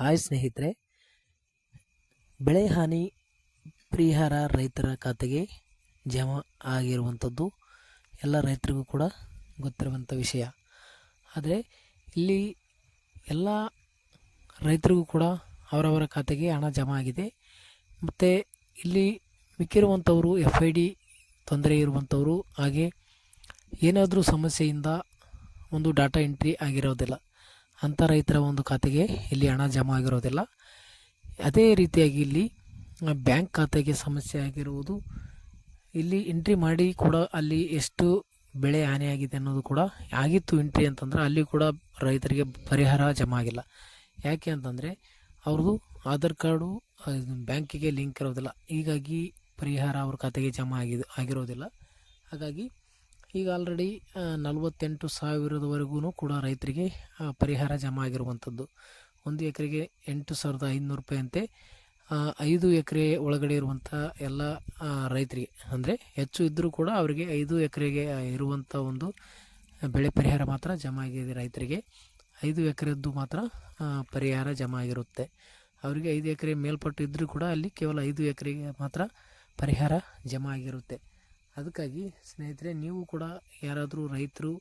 Hi ಸ್ನೇಹಿತರೆ, ಬೆಳೆ ಹಾನಿ ಪರಿಹಾರ ರೈತರ ಖಾತೆಗೆ ಜಮಾ ಆಗಿರುವಂಥದ್ದು ಎಲ್ಲ ರೈತರಿಗೂ ಕೂಡ ಗೊತ್ತಿರುವಂಥ ವಿಷಯ. ಆದರೆ ಇಲ್ಲಿ ಎಲ್ಲ ರೈತರಿಗೂ ಕೂಡ ಅವರವರ ಖಾತೆಗೆ ಹಣ ಜಮಾ ಆಗಿದೆ. ಮತ್ತು ಇಲ್ಲಿ ಮಿಕ್ಕಿರುವಂಥವರು ಎಫ್ ಐ ಡಿ ತೊಂದರೆ ಇರುವಂಥವರು, ಹಾಗೆ ಏನಾದರೂ ಸಮಸ್ಯೆಯಿಂದ ಒಂದು ಡಾಟಾ ಎಂಟ್ರಿ ಆಗಿರೋದಿಲ್ಲ. ಅಂಥ ರೈತರ ಒಂದು ಖಾತೆಗೆ ಇಲ್ಲಿ ಹಣ ಜಮಾ ಆಗಿರೋದಿಲ್ಲ. ಅದೇ ರೀತಿಯಾಗಿ ಇಲ್ಲಿ ಬ್ಯಾಂಕ್ ಖಾತೆಗೆ ಸಮಸ್ಯೆ ಆಗಿರುವುದು ಇಲ್ಲಿ ಎಂಟ್ರಿ ಮಾಡಿ ಕೂಡ ಅಲ್ಲಿ ಎಷ್ಟು ಬೆಳೆ ಹಾನಿಯಾಗಿದೆ ಅನ್ನೋದು ಕೂಡ ಆಗಿತ್ತು ಎಂಟ್ರಿ ಅಂತಂದ್ರೆ ಅಲ್ಲಿ ಕೂಡ ರೈತರಿಗೆ ಪರಿಹಾರ ಜಮಾ ಆಗಿಲ್ಲ. ಯಾಕೆ ಅಂತಂದರೆ ಅವ್ರದ್ದು ಆಧಾರ್ ಕಾರ್ಡು ಬ್ಯಾಂಕಿಗೆ ಲಿಂಕ್ ಇರೋದಿಲ್ಲ. ಹೀಗಾಗಿ ಪರಿಹಾರ ಅವ್ರ ಖಾತೆಗೆ ಜಮಾ ಆಗಿದೆ, ಆಗಿರೋದಿಲ್ಲ. ಹಾಗಾಗಿ ಈಗ ಆಲ್ರೆಡಿ ನಲವತ್ತೆಂಟು ಸಾವಿರದವರೆಗೂ ಕೂಡ ರೈತರಿಗೆ ಪರಿಹಾರ ಜಮಾ ಆಗಿರುವಂಥದ್ದು. ಒಂದು ಎಕರೆಗೆ ಎಂಟು ಸಾವಿರದ ಐದುನೂರು ರೂಪಾಯಿ ಅಂತೆ. ಆ, ಐದು ಎಕರೆ ಒಳಗಡೆ ಇರುವಂಥ ಎಲ್ಲ ರೈತರಿಗೆ ಅಂದರೆ ಹೆಚ್ಚು ಇದ್ದರೂ ಕೂಡ ಅವರಿಗೆ ಐದು ಎಕರೆಗೆ ಇರುವಂಥ ಒಂದು ಬೆಳೆ ಪರಿಹಾರ ಮಾತ್ರ ಜಮಾ ಆಗಿದೆ ರೈತರಿಗೆ. ಐದು ಎಕರೆದ್ದು ಮಾತ್ರ ಪರಿಹಾರ ಜಮಾ ಆಗಿರುತ್ತೆ. ಅವರಿಗೆ ಐದು ಎಕರೆ ಮೇಲ್ಪಟ್ಟು ಇದ್ದರೂ ಕೂಡ ಅಲ್ಲಿ ಕೇವಲ ಐದು ಎಕರೆಗೆ ಮಾತ್ರ ಪರಿಹಾರ ಜಮಾ ಆಗಿರುತ್ತೆ. ಅದಕ್ಕಾಗಿ ಸ್ನೇಹಿತರೆ, ನೀವು ಕೂಡ ಯಾರಾದರೂ ರೈತರು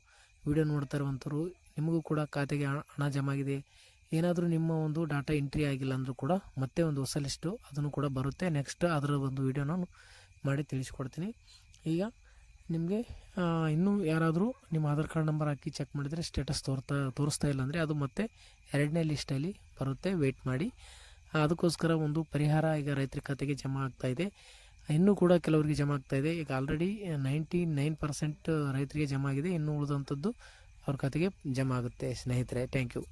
ವಿಡಿಯೋ ನೋಡ್ತಾ ಇರುವಂಥವ್ರು ನಿಮಗೂ ಕೂಡ ಖಾತೆಗೆ ಹಣ ಜಮಾ ಆಗಿದೆ. ಏನಾದರೂ ನಿಮ್ಮ ಒಂದು ಡಾಟಾ ಎಂಟ್ರಿ ಆಗಿಲ್ಲ ಅಂದರೂ ಕೂಡ ಮತ್ತೆ ಒಂದು ಹೊಸ ಲಿಸ್ಟು ಅದನ್ನು ಕೂಡ ಬರುತ್ತೆ. ನೆಕ್ಸ್ಟ್ ಅದರ ಒಂದು ವಿಡಿಯೋ ನಾನು ಮಾಡಿ ತಿಳಿಸ್ಕೊಡ್ತೀನಿ. ಈಗ ನಿಮಗೆ ಇನ್ನೂ ಯಾರಾದರೂ ನಿಮ್ಮ ಆಧಾರ್ ಕಾರ್ಡ್ ನಂಬರ್ ಹಾಕಿ ಚೆಕ್ ಮಾಡಿದರೆ ಸ್ಟೇಟಸ್ ತೋರ್ತಾ, ತೋರಿಸ್ತಾ ಇಲ್ಲ ಅಂದರೆ ಅದು ಮತ್ತೆ ಎರಡನೇ ಲಿಸ್ಟಲ್ಲಿ ಬರುತ್ತೆ. ವೆಯ್ಟ್ ಮಾಡಿ. ಅದಕ್ಕೋಸ್ಕರ ಒಂದು ಪರಿಹಾರ ಈಗ ರೈತರ ಖಾತೆಗೆ ಜಮಾ ಆಗ್ತಾಯಿದೆ ಇನ್ನೂ ಕೂಡ ಕೆಲವರಿಗೆ ಜಮಾ ಇದೆ. ಈಗ ಆಲ್ರೆಡಿ ನೈಂಟಿ ನೈನ್ ಪರ್ಸೆಂಟ್ ರೈತರಿಗೆ ಜಮಾ ಆಗಿದೆ. ಇನ್ನು ಉಳಿದಂಥದ್ದು ಅವ್ರ ಖಾತೆಗೆ ಜಮಾ ಆಗುತ್ತೆ ಸ್ನೇಹಿತರೆ. Thank you